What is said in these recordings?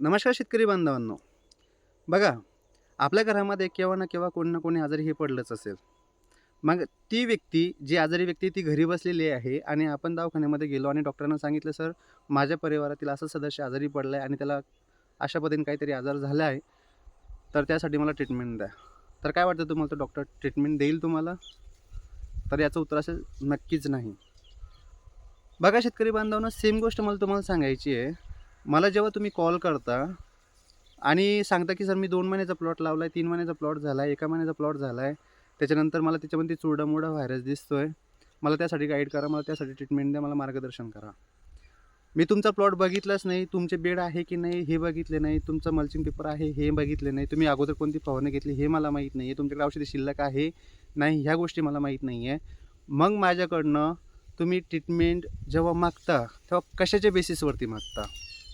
नमस्कार शेतकरी बांधवांनो. बघा आपल्या घरामध्ये केव्हा ना केव्हा कोणी ना कोणी आजारी हे पडलंच असेल. मग ती व्यक्ती जी आजारी व्यक्ती ती घरी बसलेली आहे आणि आपण दवाखान्यामध्ये गेलो आणि डॉक्टरांना सांगितलं सर माझ्या परिवारातील असं सदस्य आजारी पडला आहे आणि त्याला अशा पद्धतीने काहीतरी आजार झाला आहे तर त्यासाठी मला ट्रीटमेंट द्या. तर काय वाटतं तुम्हाला? तो डॉक्टर ट्रीटमेंट देईल तुम्हाला? तर याचं उत्तर असेल नक्कीच नाही. बघा शेतकरी बांधवांना सेम गोष्ट मला तुम्हाला सांगायची आहे. मला जेव्हा तुम्ही कॉल करता आणि सांगता की सर मी दोन महिन्याचा प्लॉट लावला आहे तीन महिन्याचा प्लॉट झाला आहे एका महिन्याचा प्लॉट झाला आहे त्याच्यानंतर मला त्याच्यामध्ये चुरडामुडा व्हायरस दिसतो आहे मला त्यासाठी गाईड करा मला त्यासाठी ट्रीटमेंट द्या मला मार्गदर्शन करा. मी तुमचा प्लॉट बघितलाच नाही तुमचे बेड आहे की नाही हे बघितले नाही तुमचं मल्चिंग पेपर आहे हे बघितले नाही तुम्ही अगोदर कोणती फवारणी घेतली हे मला माहीत नाही आहे तुमच्याकडे औषधी शिल्लक आहे नाही ह्या गोष्टी मला माहीत नाही आहे मग माझ्याकडनं तुम्ही ट्रीटमेंट जेव्हा मागता तेव्हा कशाच्या बेसिसवरती मागता?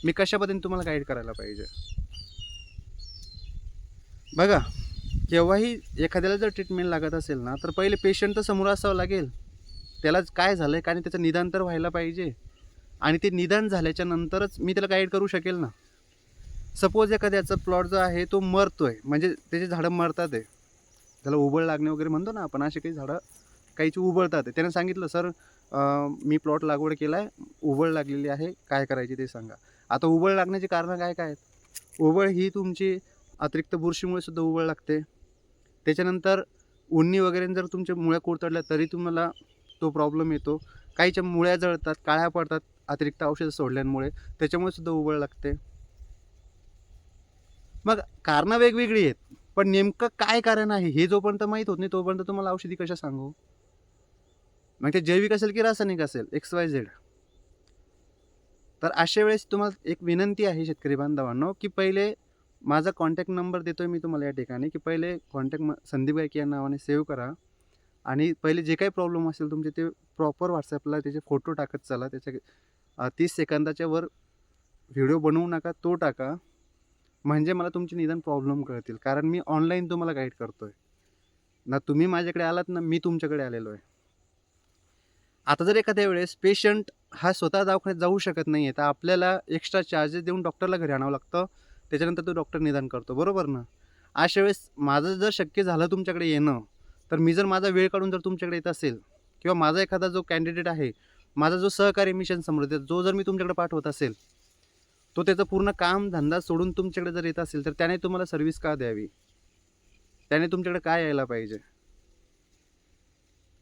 मी कशा पद्धतीने तुम्हाला गाईड करायला पाहिजे? बघा केव्हाही एखाद्याला जर ट्रीटमेंट लागत असेल ना तर पहिले पेशंट तर समोर असावं लागेल. त्याला काय झालं आहे कारण त्याचं निदान तर व्हायला पाहिजे. आणि ते निदान झाल्याच्या नंतरच मी त्याला गाईड करू शकेल ना? सपोज एखाद्याचा प्लॉट जो आहे तो मरतो आहे म्हणजे त्याचे झाडं मरतात आहे त्याला उबळ लागणे वगैरे म्हणतो ना आपण असे काही झाडं काहीची उबळतात आहे त्यानं सांगितलं सर मी प्लॉट लागवड केला आहे उबळ लागलेली आहे. काय करायची ते सांगा. आता उबळ लागण्याची कारणं काय काय आहेत? उबळ ही तुमची अतिरिक्त बुरशीमुळे सुद्धा उबळ लागते. त्याच्यानंतर उन्नी वगैरे जर तुमच्या मुळ्या कुरतडल्या तरी तुम्हाला तो प्रॉब्लेम येतो. काहीच्या मुळ्या जळतात काळ्या पडतात अतिरिक्त औषधं सोडल्यामुळे त्याच्यामुळे सुद्धा उबळ लागते. मग कारणं वेगवेगळी आहेत पण नेमकं काय कारण आहे हे जोपर्यंत माहीत होत नाही तोपर्यंत तुम्हाला औषधी कशा सांगू? मग ते जैविक असेल की रासायनिक असेल? एक्स वाय झेड तर अशा वेळेस तुम्हाला एक विनंती आहे शेतकरी बांधवांनो की पहिले माझा कॉन्टॅक्ट नंबर देतोय मी तुम्हाला या ठिकाणी की पहिले कॉन्टॅक्ट म संदीप गायकी या नावाने सेव्ह करा. आणि पहिले जे काही प्रॉब्लेम असेल तुमचे ते प्रॉपर व्हॉट्सॲपला त्याचे फोटो टाकत चला. त्याच्या तीस सेकंदाच्या वर व्हिडिओ बनवू नका तो टाका. म्हणजे मला तुमचे निदान प्रॉब्लेम कळतील. कारण मी ऑनलाईन तुम्हाला गाईड करतो आहे ना तुम्ही माझ्याकडे आलात ना मी तुमच्याकडे आलेलो आहे. आता जर एखाद्या वेळेस पेशंट हा स्वतः दवाखान्यात जाऊ शकत नाही आहे तर आपल्याला एक्स्ट्रा चार्जेस देऊन डॉक्टरला घरी आणावं लागतं. त्याच्यानंतर तो डॉक्टर निदान करतो. बरोबर ना? अशा वेळेस माझं जर शक्य झालं तुमच्याकडे येणं तर मी जर माझा वेळ काढून जर तुमच्याकडे येत असेल किंवा माझा एखादा जो कॅन्डिडेट आहे माझा जो सहकारी मिशन समृद्ध जो जर मी तुमच्याकडे पाठवत असेल तो त्याचं पूर्ण काम धंदा सोडून तुमच्याकडे जर येत असेल तर त्याने तुम्हाला सर्व्हिस का द्यावी? त्याने तुमच्याकडे काय यायला पाहिजे?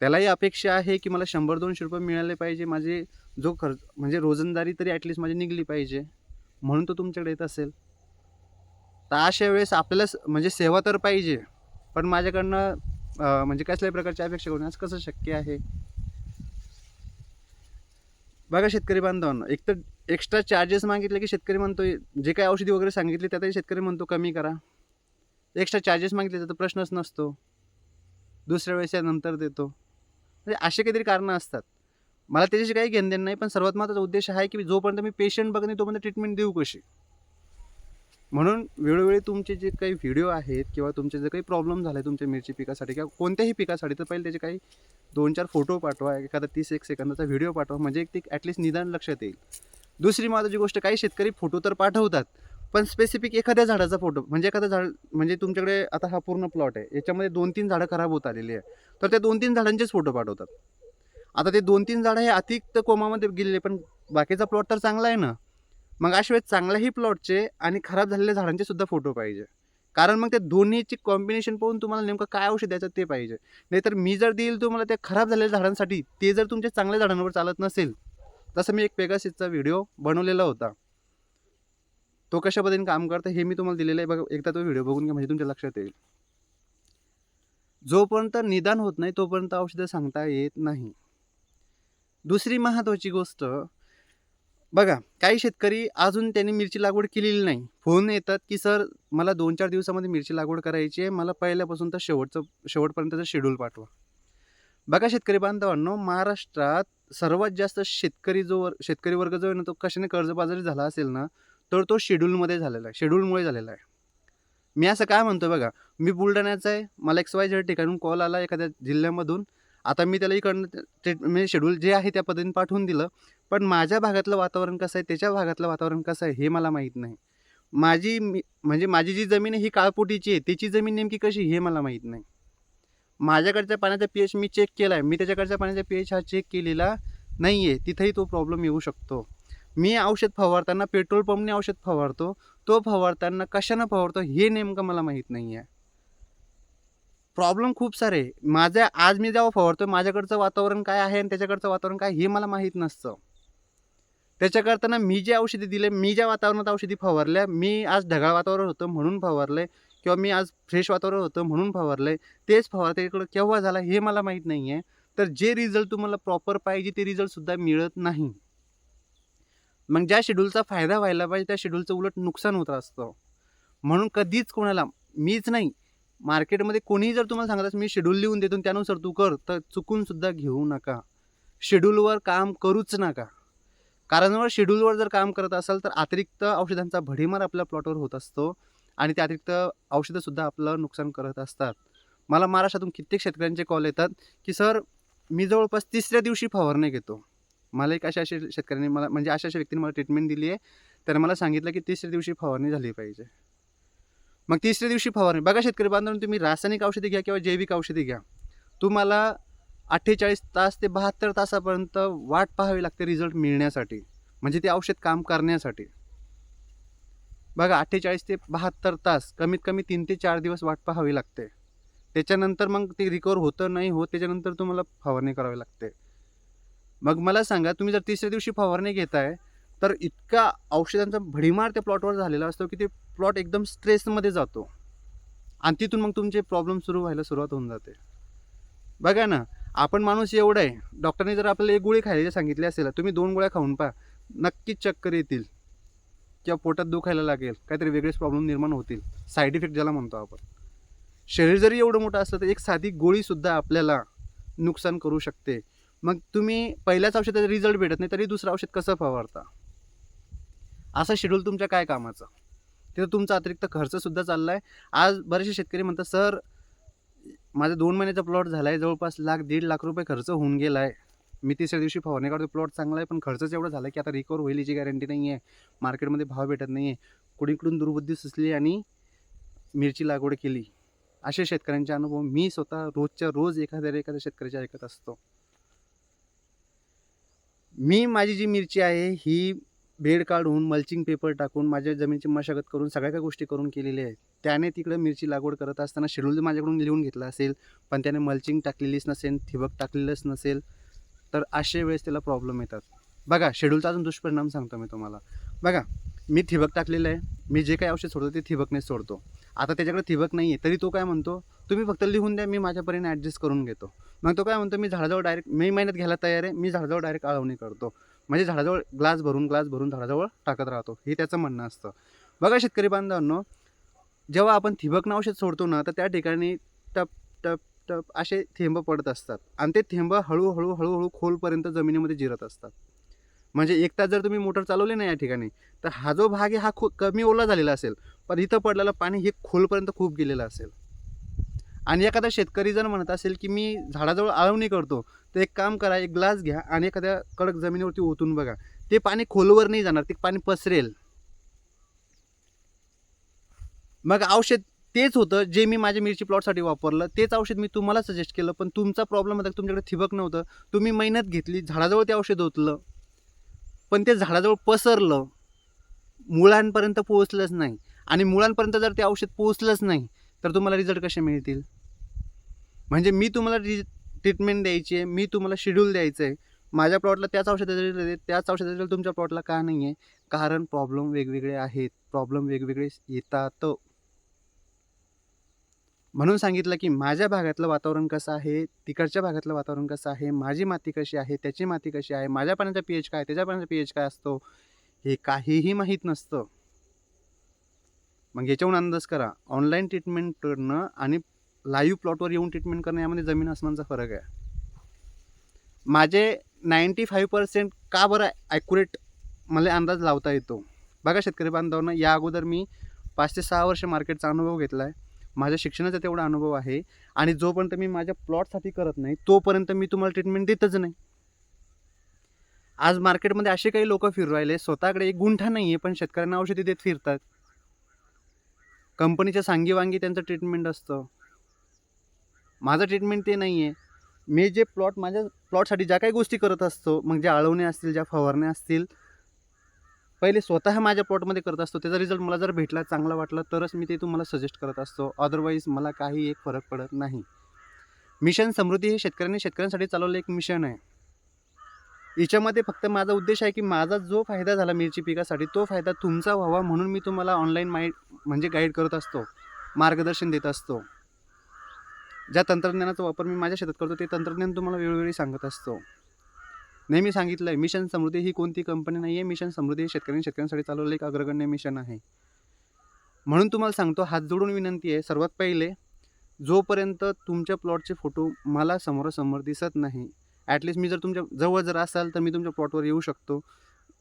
त्यालाही अपेक्षा आहे की मला शंभर दोनशे रुपये मिळाले पाहिजे. माझे जो खर्च म्हणजे रोजंदारी तरी ॲटलिस्ट माझी निघली पाहिजे. म्हणून तो तुमच्याकडे येत असेल. तर अशा वेळेस आपल्याला स- म्हणजे सेवा तर पाहिजे पण माझ्याकडनं म्हणजे कसल्याही प्रकारची अपेक्षा करून आज कसं शक्य आहे? बघा शेतकरी बांधवांना एक तर एक्स्ट्रा चार्जेस मागितले की शेतकरी म्हणतो जे काही औषधी वगैरे सांगितले त्यातही शेतकरी म्हणतो कमी करा. एक्स्ट्रा चार्जेस मागितले तर प्रश्नच नसतो. दुसऱ्या वेळेस नंतर देतो. म्हणजे असे काहीतरी कारणं असतात. मला त्याच्याशी काही घेणं देणं नाही पण सर्वात महत्त्वाचा उद्देश आहे की जोपर्यंत मी पेशंट बघत नाही तोपर्यंत ट्रीटमेंट देऊ कशी? म्हणून वेळोवेळी तुमचे जे काही व्हिडिओ आहेत किंवा तुमचे जे काही प्रॉब्लेम झाले तुमच्या मिरची पिकासाठी किंवा कोणत्याही पिकासाठी तर पहिले त्याचे काही दोन चार फोटो पाठवा एखादा तीस एक सेकंदाचा व्हिडिओ पाठवा म्हणजे एक ते ॲटलिस्ट निदान लक्षात येईल. दुसरी महत्त्वाची गोष्ट काही शेतकरी फोटो तर पाठवतात पण स्पेसिफिक एखाद्या झाडाचा फोटो म्हणजे एखादा झाड म्हणजे तुमच्याकडे आता हा पूर्ण प्लॉट आहे. याच्यामध्ये दोन तीन झाडं खराब होत आलेली आहे. तर त्या दोन तीन झाडांचेच फोटो पाठवतात. आता ते दोन तीन झाडं हे अतिरिक्त कोमामध्ये गेलेले पण बाकीचा प्लॉट तर चांगला आहे ना? मग अशा वेळेस चांगल्याही प्लॉटचे आणि खराब झालेल्या झाडांचे सुद्धा फोटो पाहिजे. कारण मग ते दोन्हीची कॉम्बिनेशन पाहून तुम्हाला नेमकं काय औषध द्यायचं ते पाहिजे. नाहीतर मी जर देईल तुम्हाला त्या खराब झालेल्या झाडांसाठी ते जर तुमच्या चांगल्या झाडांवर चालत नसेल तसं मी एक पेगासिसचा व्हिडिओ बनवलेला होता. तो कशा पद्धतीने काम करतं हे मी तुम्हाला दिलेलं आहे. बघा एकदा तो व्हिडिओ बघून घ्या म्हणजे तुमच्या लक्षात येईल. जोपर्यंत निदान होत नाही तोपर्यंत औषधं सांगता येत नाही. दुसरी महत्त्वाची गोष्ट बघा काही शेतकरी अजून त्यांनी मिरची लागवड केलेली नाही. फोन येतात की सर मला दोन चार दिवसामध्ये मिरची लागवड करायची आहे. मला पहिल्यापासून तर शेवटचं शेवटपर्यंतचं शेड्यूल पाठवा. बघा शेतकरी बांधवांनो महाराष्ट्रात सर्वात जास्त शेतकरी जो वर शेतकरी वर्ग जो आहे ना तो कशाने कर्जबाजारी झाला असेल ना तर तो शेड्यूलमध्ये झालेला आहे. शेड्यूलमुळे झालेला आहे. मी असं काय म्हणतो बघा मी बुलढाण्याचा आहे मला एक्स वाय झेड ठिकाणून कॉल आला एखाद्या जिल्ह्यामधून. आता मी त्याला इकडनं ते म्हणजे शेड्यूल जे आहे त्या पद्धतीने पाठवून दिलं. पण माझ्या भागातलं वातावरण कसं आहे त्याच्या भागातलं वातावरण कसं आहे हे मला माहीत नाही. माझी मी म्हणजे माझी जी जमीन आहे ही काळपोटीची आहे. त्याची जमीन नेमकी कशी हे मला माहीत नाही. माझ्याकडच्या पाण्याचा पी एच मी चेक केला आहे मी त्याच्याकडच्या पाण्याचा पी एच हा चेक केलेला नाही आहे तिथेही तो प्रॉब्लेम येऊ शकतो. मी औषध फवारताना पेट्रोल पंपने औषध फवारतो तो फवारताना कशानं फवारतो हे नेमकं मला माहीत नाही आहे प्रॉब्लेम खूप सारे. माझ्या आज मी जेव्हा फवारतो माझ्याकडचं वातावरण काय आहे आणि त्याच्याकडचं वातावरण काय हे मला माहीत नसतं. त्याच्याकरताना मी जे औषधी दिले मी ज्या वातावरणात औषधी फवारल्या मी आज ढगाळ वातावरण होतं म्हणून फवारलं किंवा मी आज फ्रेश वातावरण होतं म्हणून फवारलं तेच फवारते इकडं केव्हा झाला हे मला माहीत नाही आहे तर जे रिझल्ट तुम्हाला प्रॉपर पाहिजे ते रिझल्टसुद्धा मिळत नाही. मग ज्या शेड्यूलचा फायदा व्हायला पाहिजे त्या शेड्यूलचं उलट नुकसान होत असतं. म्हणून कधीच कोणाला मीच नाही मार्केटमध्ये कोणीही जर तुम्हाला सांगत मी शेड्यूल लिहून देतो त्यानुसार तू कर तर चुकूनसुद्धा घेऊ नका. शेड्यूलवर काम करूच नका. कारण जर शेड्यूलवर जर काम करत असाल तर अतिरिक्त औषधांचा भडीमार आपल्या प्लॉटवर होत असतो आणि त्या अतिरिक्त औषधंसुद्धा आपलं नुकसान करत असतात. मला महाराष्ट्रातून कित्येक शेतकऱ्यांचे कॉल येतात की सर मी जवळपास तिसऱ्या दिवशी फवारणी घेतो. मला एक अशा अशा शेतकऱ्यांनी मला म्हणजे अशा अशा व्यक्तीने मला ट्रीटमेंट दिली आहे. तर मला सांगितलं की तिसऱ्या दिवशी फवारणी झाली पाहिजे. मग तिसऱ्या दिवशी फवारणी बघा शेतकरी बांधवांनो तुम्ही रासायनिक औषधी घ्या किंवा जैविक औषधी घ्या. तुम्हाला अठ्ठेचाळीस तास ते बहात्तर तासापर्यंत वाट पाहावी लागते रिझल्ट मिळण्यासाठी. म्हणजे ते औषध काम करण्यासाठी. बघा अठ्ठेचाळीस ते बहात्तर तास कमीत कमी तीन ते चार दिवस वाट पाहावी लागते. त्याच्यानंतर मग ते रिकवर होतं नाही होत त्याच्यानंतर तुम्हाला फवारणी करावी लागते. मग मला सांगा तुम्ही जर तिसऱ्या दिवशी फवारणी घेताय तर इतका औषधांचा भडीमार त्या प्लॉटवर झालेला असतो की ते प्लॉट एकदम स्ट्रेसमध्ये जातो. आणि तिथून मग तुमचे प्रॉब्लेम सुरू व्हायला सुरुवात होऊन जाते. बघा ना आपण माणूस एवढा आहे डॉक्टरने जर आपल्याला एक गोळी खायला सांगितली असेल तुम्ही दोन गोळ्या खाऊन पहा नक्कीच चक्कर येतील. किंवा पोटात दुखायला लागेल काहीतरी वेगळेच प्रॉब्लेम निर्माण होतील. साईड इफेक्ट ज्याला म्हणतो आपण. शरीर जरी एवढं मोठं असलं तर एक साधी गोळीसुद्धा आपल्याला नुकसान करू शकते. मग तुम्ही पहिल्याच औषधाचा रिझल्ट भेटत नाही तरी दुसरं औषध कसं फवारता? असं शेड्यूल तुमच्या काय कामाचं? तिथं तुमचा अतिरिक्त खर्चसुद्धा चालला आहे आज बरेचसे शेतकरी म्हणतात सर माझा दोन महिन्याचा प्लॉट झाला आहे जवळपास लाख दीड लाख रुपये खर्च होऊन गेला आहे मी तिसऱ्या दिवशी फवारणी काढतो प्लॉट चांगला आहे पण खर्चच एवढा झाला की आता रिकवर होईल याची गॅरंटी नाही आहे मार्केटमध्ये भाव भेटत नाही आहे कुणीकडून दुर्बुद्धी सुचली आणि मिरची लागवड केली? असे शेतकऱ्यांचे अनुभव मी स्वतः रोजच्या रोज एखाद्या एखाद्या शेतकऱ्याचे ऐकत असतो. मी माझी जी मिरची आहे ही बेड काढून मल्चिंग पेपर टाकून माझ्या जमिनीची मशागत करून सगळ्या काही गोष्टी करून केलेल्या आहेत. त्याने तिकडं मिरची लागवड करत असताना शेड्यूल माझ्याकडून लिहून घेतला असेल पण त्याने मल्चिंग टाकलेलीच नसेल ठिबक टाकलेलंच नसेल तर अशा वेळेस त्याला प्रॉब्लेम येतात. बघा शेड्यूलचा अजून दुष्परिणाम सांगतो मी तुम्हाला. बघा मी ठिबक टाकलेलं आहे. मी जे काही औषध सोडतो ते ठिबकनेच सोडतो. आता त्याच्याकडे ठिबक नाही आहे तरी तो काय म्हणतो तुम्ही फक्त लिहून द्या मी माझ्यापर्यंत ॲडजस्ट करून घेतो. मग तो काय म्हणतो मी झाडाजवळ डायरेक्ट मे महिन्यात घ्यायला तयार आहे मी झाडाजवळ डायरेक्ट आळवणी करतो. म्हणजे झाडाजवळ ग्लास भरून ग्लास भरून झाडाजवळ टाकत राहतो. हे त्याचं म्हणणं असतं. बघा शेतकरी बांधवांनो जेव्हा आपण थिबकनं औषध सोडतो ना तर त्या ठिकाणी टप टप टप असे थेंब पडत असतात. आणि ते थेंब हळूहळू हळूहळू खोलपर्यंत जमिनीमध्ये जिरत असतात. म्हणजे एक तास जर तुम्ही मोटर चालवली नाही या ठिकाणी तर हा जो भाग आहे हा खूप कमी ओला झालेला असेल. पण इथं पडलेलं पाणी हे खोलपर्यंत खूप गेलेलं असेल. आणि एखादा शेतकरी जर म्हणत असेल की मी झाडाजवळ आळवणी करतो तर एक काम करा एक ग्लास घ्या आणि एखाद्या कडक जमिनीवरती ओतून बघा. ते पाणी खोलवर नाही जाणार ते पाणी पसरेल. मग औषध तेच होतं जे मी माझ्या मिरची प्लॉटसाठी वापरलं तेच औषध मी तुम्हाला सजेस्ट केलं पण तुमचा प्रॉब्लेम होता तुमच्याकडे ठिबक नव्हतं. तुम्ही मेहनत घेतली झाडाजवळ ते औषध ओतलं. पण ते झाडाजवळ पसरलं मुळांपर्यंत पोहोचलंच नाही. आणि मुळांपर्यंत जर ते औषध पोहोचलंच नाही तर तुम्हाला रिझल्ट कसे मिळतील? म्हणजे मी तुम्हाला रि ट्रीटमेंट द्यायची आहे मी तुम्हाला शेड्यूल द्यायचं आहे. माझ्या प्लॉटला त्याच औषधाचा त्याच औषधाचा तुमच्या प्लॉटला का नाही आहे कारण प्रॉब्लेम वेगवेगळे आहेत प्रॉब्लेम वेगवेगळे येतात. म्हणून सांगितलं की माझ्या भागातलं वातावरण कसं आहे? तिकडच्या भागातलं वातावरण कसं आहे? माझी माती कशी आहे? त्याची माती कशी आहे? माझ्या पाण्याचा पी एच काय? त्याच्या पाण्याचा पी एच काय असतो? हे काहीही माहीत नसतं. मग याच्याहून अंदाज करा. ऑनलाईन ट्रीटमेंट करणं आणि लाईव्ह प्लॉटवर येऊन ट्रीटमेंट करणं यामध्ये जमीन आसमानचा फरक आहे. माझे नाईंटी फाईव्ह पर्सेंट का बरं ॲक्युरेट मला अंदाज लावता येतो? बघा शेतकरी बांधवांना या अगोदर मी पाच ते सहा वर्ष मार्केटचा अनुभव घेतला आहे माझ्या शिक्षणाचा तेवढा अनुभव आहे आणि जोपर्यंत मी माझ्या प्लॉटसाठी करत नाही तोपर्यंत मी तुम्हाला ट्रीटमेंट देतच नाही. आज मार्केटमध्ये असे काही लोक फिरू राहिले स्वतःकडे एक गुंठा नाही आहे पण शेतकऱ्यांना औषधी देत फिरतात. कंपनीच्या सांगीवांगी त्यांचं ट्रीटमेंट असतं. माझं ट्रीटमेंट ते नाही आहे मी जे प्लॉट माझ्या प्लॉटसाठी ज्या काही गोष्टी करत असतो मग ज्या आळवण्या असतील ज्या फवारण्या असतील पहिले स्वतः माझ्या प्लॉटमध्ये करत असतो. त्याचा रिझल्ट मला जर भेटला चांगला वाटला तरच मी ते तुम्हाला सजेस्ट करत असतो. अदरवाईज मला काही एक फरक पडत नाही. मिशन समृद्धी हे शेतकऱ्यांनी शेतकऱ्यांसाठी चालवलं एक मिशन आहे. याच्यामध्ये फक्त माझा उद्देश आहे की माझा जो फायदा झाला मिरची पिकासाठी तो फायदा तुमचा व्हावा म्हणून मी तुम्हाला ऑनलाईन माइ म्हणजे गाईड करत असतो. मार्गदर्शन देत असतो. ज्या तंत्रज्ञानाचा वापर मी माझ्या शेतात करतो ते तंत्रज्ञान तुम्हाला वेळोवेळी सांगत असतो. नेहमी सांगितलं आहे मिशन समृद्धी ही कोणती कंपनी नाही आहे मिशन समृद्धी हे शेतकऱ्यांनी शेतकऱ्यांसाठी चालवलं एक अग्रगण्य मिशन आहे. म्हणून तुम्हाला सांगतो हात जोडून विनंती आहे सर्वात पहिले जोपर्यंत तुमच्या प्लॉटचे फोटो मला समोरासमोर दिसत नाही ॲटलिस्ट मी जर तुमच्या जवळ जर असाल तर मी तुमच्या प्लॉटवर येऊ शकतो.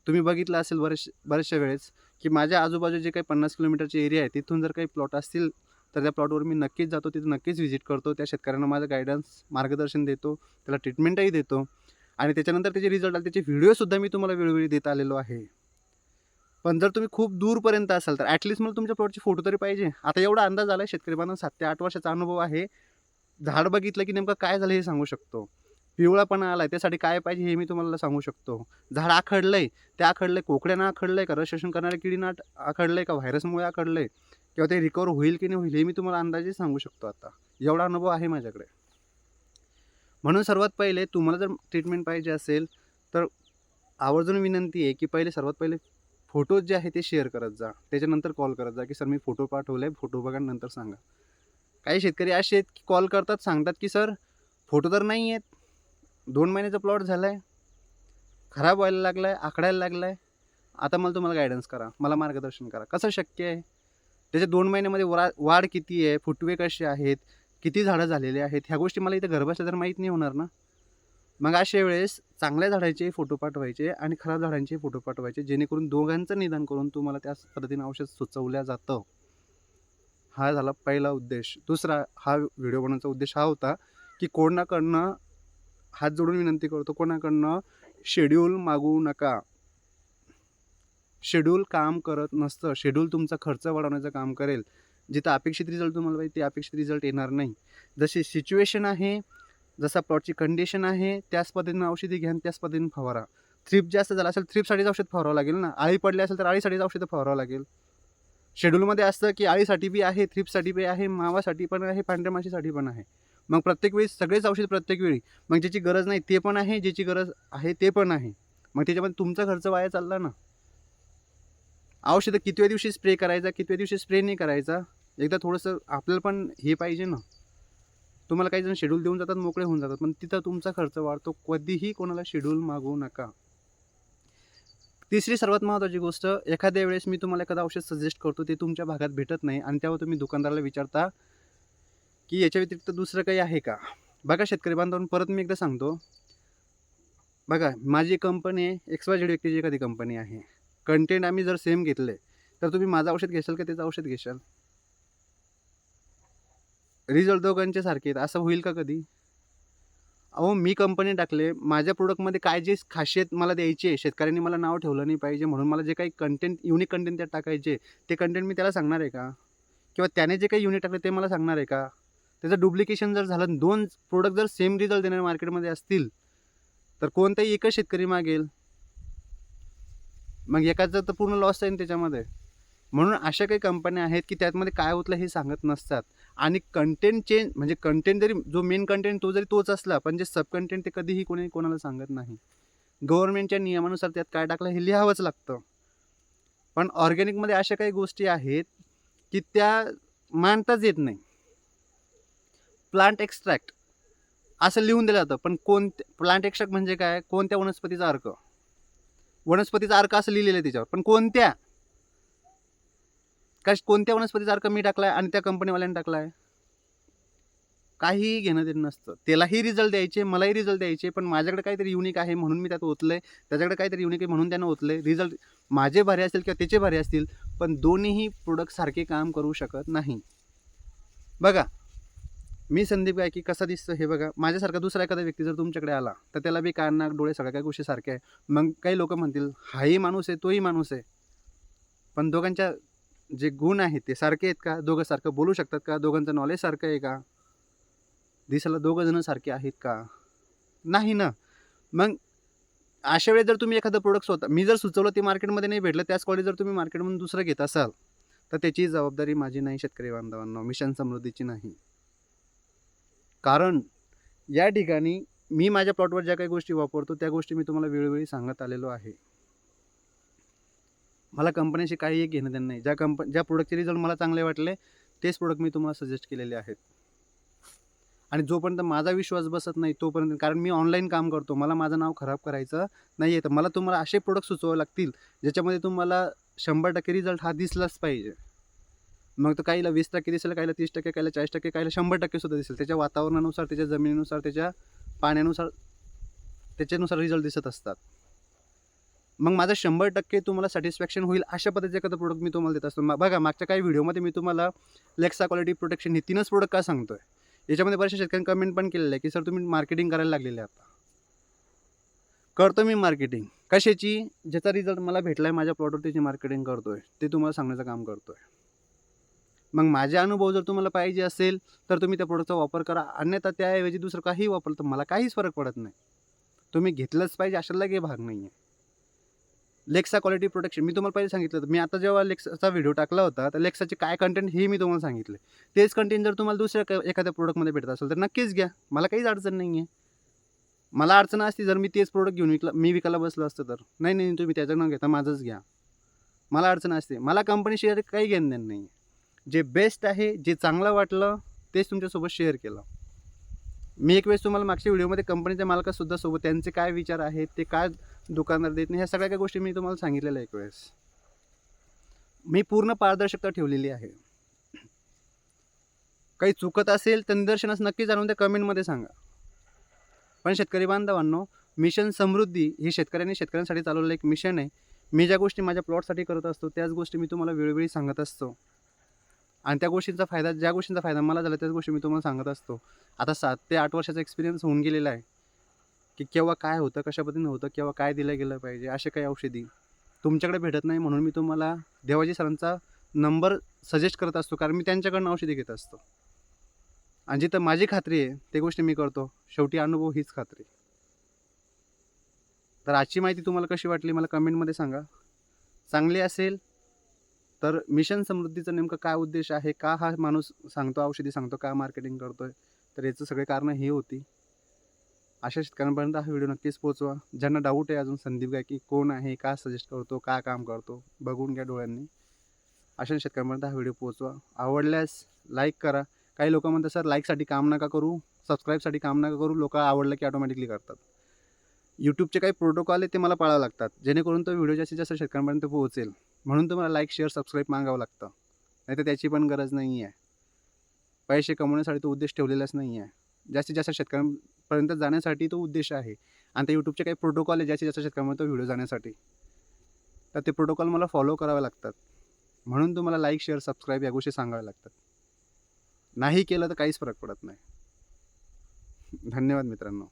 तुम्ही बघितलं असेल बरेच बऱ्याचशा वेळेस की माझ्या आजूबाजू जे काही पन्नास किलोमीटरचे एरिया आहे तिथून जर काही प्लॉट असतील तर त्या प्लॉटवर मी नक्कीच जातो तिथं नक्कीच व्हिजिट करतो. त्या शेतकऱ्यांना माझं गायडन्स मार्गदर्शन देतो त्याला ट्रीटमेंटही देतो. आणि त्याच्यानंतर त्याचे रिझल्ट आले. त्याचे व्हिडिओसुद्धा मी तुम्हाला वेळोवेळी देत आलेलो आहे. पण जर तुम्ही खूप दूरपर्यंत असाल तर ॲटलिस्ट मला तुमच्या प्लॉटचे फोटो तरी पाहिजे. आता एवढा अंदाज आला आहे शेतकरी बांधव सात ते आठ वर्षाचा अनुभव आहे. झाड बघितलं की नेमकं काय झालं हे सांगू शकतो. पिवळापणा आला आहे त्यासाठी काय पाहिजे हे मी तुम्हाला सांगू शकतो. झाड आखडलं आहे ते आखडलं आहे कोकड्यानं आखडलं आहे का रसशोषण करणाऱ्या किडीनं आखडलं आहे का? व्हायरसमुळे आखडलं आहे किंवा ते रिकवर होईल की नाही होईल हे मी तुम्हाला अंदाजे सांगू शकतो आता. एवढा अनुभव आहे माझ्याकडे. म्हणून सर्वात पहिले तुम्हाला जर ट्रीटमेंट पाहिजे असेल तर आवर्जून विनंती आहे की पहिले सर्वात पहिले फोटोज जे आहे ते शेअर करत जा. त्याच्यानंतर कॉल करत जा की सर मी फोटो पाठवले फोटो बघा नंतर सांगा. काही शेतकरी असे आहेत की कॉल करतात सांगतात की सर फोटो तर नाही आहेत. दोन महिन्याचा प्लॉट झाला आहे खराब व्हायला लागला आहे आकडायला लागला आहे आता मला तुम्हाला गायडन्स करा. मला मार्गदर्शन करा. कसं शक्य आहे? त्याच्या दोन महिन्यामध्ये वरा वाढ किती आहे? फुटवे कसे आहेत? किती झाडं झालेले आहेत? ह्या गोष्टी मला इथं घर तर माहीत नाही होणार ना. मग अशा वेळेस चांगल्या झाडांचे फोटो पाठवायचे आणि खराब झाडांचे फोटो पाठवायचे जेणेकरून दोघांचं निदान करून तुम्हाला त्याच पद्धतीने औषध सुचवल्या जातं. हा झाला पहिला उद्देश. दुसरा हा व्हिडिओ बनवण्याचा उद्देश हा होता की कोणाकडनं हात जोडून विनंती करतो कोणाकडनं शेड्यूल मागू नका. शेड्यूल काम करत नसतं. शेड्यूल तुमचा खर्च वाढवण्याचं काम करेल. जिथं अपेक्षित रिझल्ट तुम्हाला पाहिजे ते अपेक्षित रिझल्ट येणार नाही. जशी सिच्युएशन आहे जसा प्लॉटची कंडिशन आहे त्याच पद्धतीनं औषधी घ्या आणि त्याच पद्धतीनं फवारा. थ्रीप जास्त झाला असेल थ्रीपसाठीच औषध फवारावं लागेल ना? आळी पडली असेल तर आळीसाठीच औषधं फवारावं लागेल. शेड्यूलमध्ये असतं की आळीसाठी बी आहे थ्रीपसाठी बी आहे मावासाठी पण आहे पांढऱ्या माशीसाठी पण आहे. मग प्रत्येक वेळी सगळेच औषध प्रत्येक वेळी. मग ज्याची गरज नाही ते पण आहे ज्याची गरज आहे ते पण आहे. मग त्याच्यामध्ये तुमचा खर्च वाया चालला ना? औषधं कितव्या दिवशी स्प्रे करायचा कितव्या दिवशी स्प्रे नाही करायचा? एकदा थोडंसं आपल्याला पण हे पाहिजे ना. तुम्हाला काही जण शेड्यूल देऊन जातात मोकळे होऊन जातात. पण तिथं तुमचा खर्च वाढतो. कधीही कोणाला शेड्यूल मागवू नका. तिसरी सर्वात महत्त्वाची गोष्ट एखाद्या वेळेस मी तुम्हाला एखादं औषध सजेस्ट करतो ते तुमच्या भागात भेटत नाही आणि त्यावर तुम्ही दुकानदाराला विचारता की याच्या व्यतिरिक्त दुसरं काही आहे का? बघा शेतकरी बांधवांना परत मी एकदा सांगतो. बघा माझी कंपनी आहे एक्स वाय झेड व्यक्तीची एखादी कंपनी आहे. कंटेंट आम्ही जर सेम घेतले तर तुम्ही माझं औषध घेशाल का त्याचं औषध घेशाल? रिझल्ट दोघांचे सारखे आहेत. असं होईल का कधी? अहो मी कंपनी टाकले. माझ्या प्रोडक्टमध्ये काय जे खासियत मला द्यायची आहे शेतकऱ्यांनी मला नाव ठेवलं नाही पाहिजे म्हणून मला जे काही कंटेंट युनिक कंटेंट त्यात टाकायचे ते कंटेंट मी त्याला सांगणार आहे का? किंवा त्याने जे काही युनिट टाकले ते मला सांगणार आहे का? त्याचं डुप्लिकेशन जर झालं दोन प्रोडक्ट जर सेम रिझल्ट देणारे मार्केटमध्ये असतील तर कोणताही एकच शेतकरी मागेल. मग एकाचं तर पूर्ण लॉस आहे त्याच्यामध्ये. म्हणून अशा काही कंपन्या आहेत की त्यातमध्ये काय होतलं हे सांगत नसतात. आणि कंटेंट चेंज म्हणजे कंटेंट जरी जो मेन कंटेंट तो जरी तोच असला पण जे सब कंटेंट ते कधीही कोणी कोणाला सांगत नाही. गव्हर्नमेंटच्या नियमानुसार त्यात काय टाकलं हे लिहावंच लागतं. पण ऑर्गॅनिकमध्ये अशा काही गोष्टी आहेत की त्या मानताच येत नाही. प्लांट एक्स्ट्रॅक्ट असं लिहून दिलं जातं पण कोणत्या प्लांट एक्स्ट्रॅक्ट म्हणजे काय? कोणत्या वनस्पतीचा अर्क? वनस्पतीचा अर्क असं लिहिलेलं आहे त्याच्यावर पण कोणत्या? काय कोणत्या वनस्पतीचा अर्क मी टाकलाय आणि त्या कंपनीवाल्याने टाकलाय? काहीही घेणं देणं नसतं. त्यालाही रिझल्ट द्यायचे मलाही रिझल्ट द्यायचे पण माझ्याकडे काहीतरी युनिक आहे म्हणून मी त्यात ओतलंय. त्याच्याकडे काहीतरी युनिक आहे म्हणून त्यानं ओतलंय. रिझल्ट माझे भारी असतील किंवा त्याचे भारी असतील पण दोन्हीही प्रोडक्ट सारखे काम करू शकत नाही. बघा मी संदीप गायकी कसा दिसतं हे बघा. माझ्यासारखा दुसरा एखादा व्यक्ती जर तुमच्याकडे आला तर त्याला बी कान नाक डोळे सगळ्या काही गोष्टी सारख्या आहे मग काही लोक म्हणतील हाही माणूस आहे तोही माणूस आहे. पण दोघांच्या जे गुण आहेत ते सारखे आहेत का? दोघं सारखं बोलू शकतात का? दोघांचं नॉलेज सारखं आहे का? दिसायला दोघं जण सारखे आहेत का? नाही ना. मग अशा वेळेस जर तुम्ही एखादं प्रोडक्ट स्वतः मी जर सुचवलं ते मार्केटमध्ये नाही भेटलं त्याच क्वालिटी जर तुम्ही मार्केटमधून दुसरं घेत असाल तर त्याची जबाबदारी माझी नाही शेतकरी बांधवांना. मिशन समृद्धीची नाही. कारण या ठिकाणी मी माझ्या प्लॉटवर ज्या काही गोष्टी वापरतो त्या गोष्टी मी तुम्हाला वेळोवेळी सांगत आलेलो आहे. मला कंपनीशी काही घेणं देणं नाही. ज्या कंप ज्या प्रोडक्टचे रिझल्ट मला चांगले वाटले तेच प्रोडक्ट मी तुम्हाला सजेस्ट केलेले आहेत. आणि जोपर्यंत माझा विश्वास बसत नाही तोपर्यंत कारण मी ऑनलाईन काम करतो मला माझं नाव खराब करायचं नाही आहे तर मला तुम्हाला असे प्रोडक्ट सुचवावे लागतील ज्याच्यामध्ये तुम्हाला शंभर टक्के रिझल्ट हा दिसलाच पाहिजे. मग तर काहीला वीस टक्के दिसेल काहीला तीस टक्के काहीला चाळीस टक्के काहीला शंभर टक्के सुद्धा दिसेल. त्याच्या वातावरणानुसार त्याच्या जमिनीनुसार त्याच्या पाण्यानुसार त्याच्यानुसार रिझल्ट दिसत असतात. मग माझं शंभर टक्के तुम्हाला सॅटिस्फॅक्शन होईल अशा पद्धतीचे एखादं प्रोडक्ट मी तुम्हाला देत असतो. बघा मागच्या काही व्हिडिओमध्ये मी तुम्हाला लेक्सा क्वालिटी प्रोटेक्शन हे तीनच प्रोडक्ट का सांगतोय? याच्यामध्ये बऱ्याचशा शेतकऱ्यांनी कमेंट पण केलेलं आहे की सर तुम्ही मार्केटिंग करायला लागलेले आता करतो मी मार्केटिंग कशाची? ज्याचा रिझल्ट मला भेटला आहे माझ्या प्रॉडक्ट त्याची मार्केटिंग करतोय ते तुम्हाला सांगण्याचं काम करतोय. मग माझे अनुभव जर तुम्हाला पाहिजे असेल तर तुम्ही त्या प्रोडक्टचा वापर करा. अन्यथा त्याऐवजी दुसरं काही वापरलं तर मला काहीच फरक पडत नाही. तुम्ही घेतलंच पाहिजे अशाला काही भाग नाही आहे लेक्सा क्वालिटी प्रोटेक्शन मी तुम्हाला पहिले सांगितलं होतं. मी आता जेव्हा लेक्साचा व्हिडिओ टाकला होता तर लेक्साचे काय कंटेंट हे मी तुम्हाला सांगितले. तेच कंटेंट जर तुम्हाला दुसऱ्या क- एखाद्या प्रोडक्टमध्ये भेटत असेल तर नक्कीच घ्या. मला काहीच अडचण नाही आहे. मला अडचण असती जर मी तेच प्रोडक्ट घेऊन विकला मी विकायला बसलो असतं तर. नाही नाही तुम्ही त्याचं न घेता माझंच घ्या. मला अडचण असते. मला कंपनी शेअर काही घेणं देणं नाही जे बेस्ट आहे जे चांगलं वाटलं तेच तुमच्यासोबत शेअर केलं. मी एक वेळेस तुम्हाला मागच्या व्हिडिओमध्ये कंपनीच्या मालकासुद्धा सोबत त्यांचे काय विचार आहेत ते काय दुकानदार देत नाही. ह्या सगळ्या काही गोष्टी मी तुम्हाला सांगितलेल्या एक वेळेस. मी पूर्ण पारदर्शकता ठेवलेली आहे. काही चुकत असेल तर निदर्शनास नक्की जाणून त्या कमेंटमध्ये सांगा. पण शेतकरी बांधवांनो मिशन समृद्धी ही शेतकऱ्यांनी शेतकऱ्यांसाठी चालवलेलं एक मिशन आहे. मी ज्या गोष्टी माझ्या प्लॉटसाठी करत असतो त्याच गोष्टी मी तुम्हाला वेळोवेळी सांगत असतो. आणि त्या गोष्टींचा फायदा ज्या गोष्टींचा फायदा मला झाला त्याच गोष्टी मी तुम्हाला सांगत असतो. आता सात ते आठ वर्षाचा एक्सपिरियन्स होऊन गेलेला आहे. की केव्हा काय होतं कशा पद्धतीनं होतं केव्हा काय दिलं गेलं पाहिजे असे काही औषधी तुमच्याकडे भेटत नाही म्हणून मी तुम्हाला देवाजी सरांचा नंबर सजेस्ट करत असतो कारण मी त्यांच्याकडनं औषधी घेत असतो. आणि जिथं माझी खात्री आहे ते गोष्टी मी करतो. शेवटी अनुभव हीच खात्री. तर आजची माहिती तुम्हाला कशी वाटली मला कमेंटमध्ये सांगा. चांगली असेल तर मिशन समृद्धीचा नेमकं काय उद्देश आहे का हा माणूस सांगतो औषधी सांगतो का मार्केटिंग करतोय तर याचं सगळे कारणं ही होती. अशा शेतकऱ्यांपर्यंत हा व्हिडिओ नक्कीच पोहोचवा. ज्यांना डाऊट आहे अजून संदीप गाय की कोण आहे का सजेस्ट करतो का काम करतो बघून घ्या डोळ्यांनी. अशा शेतकऱ्यांपर्यंत हा व्हिडिओ पोहोचवा. आवडल्यास लाईक करा. काही लोक म्हणतात सर लाईकसाठी काम नका करू सबस्क्राईबसाठी काम नका करू. लोक आवडलं की ऑटोमॅटिकली करतात. यूट्यूबचे काही प्रोटोकॉल आहे ते मला पाळावं लागतात. जेणेकरून तो व्हिडिओ जास्तीत जास्त शेतकऱ्यांपर्यंत पोहोचेल. म्हणून तुम्हाला लाईक शेअर सबस्क्राईब मागावं लागतं. नाही तर त्याची पण गरज नाही आहे पैसे कमवण्यासाठी तो उद्देश ठेवलेलाच नाही आहे जास्तीत जास्त शेतकऱ्यां पर्यंत जाण्यासाठी तो उद्देश आहे. आणि त्या यूट्यूबचे काही प्रोटोकॉल आहे जास्तीत जास्त शेतकऱ्यांपर्यंत तो व्हिडिओ जाण्यासाठी. तर ते प्रोटोकॉल मला फॉलो करावे लागतात. म्हणून तुम्हाला लाईक शेअर सबस्क्राईब या गोष्टी सांगाव्या लागतात. नाही केलं तर काहीच फरक पडत नाही. धन्यवाद मित्रांनो.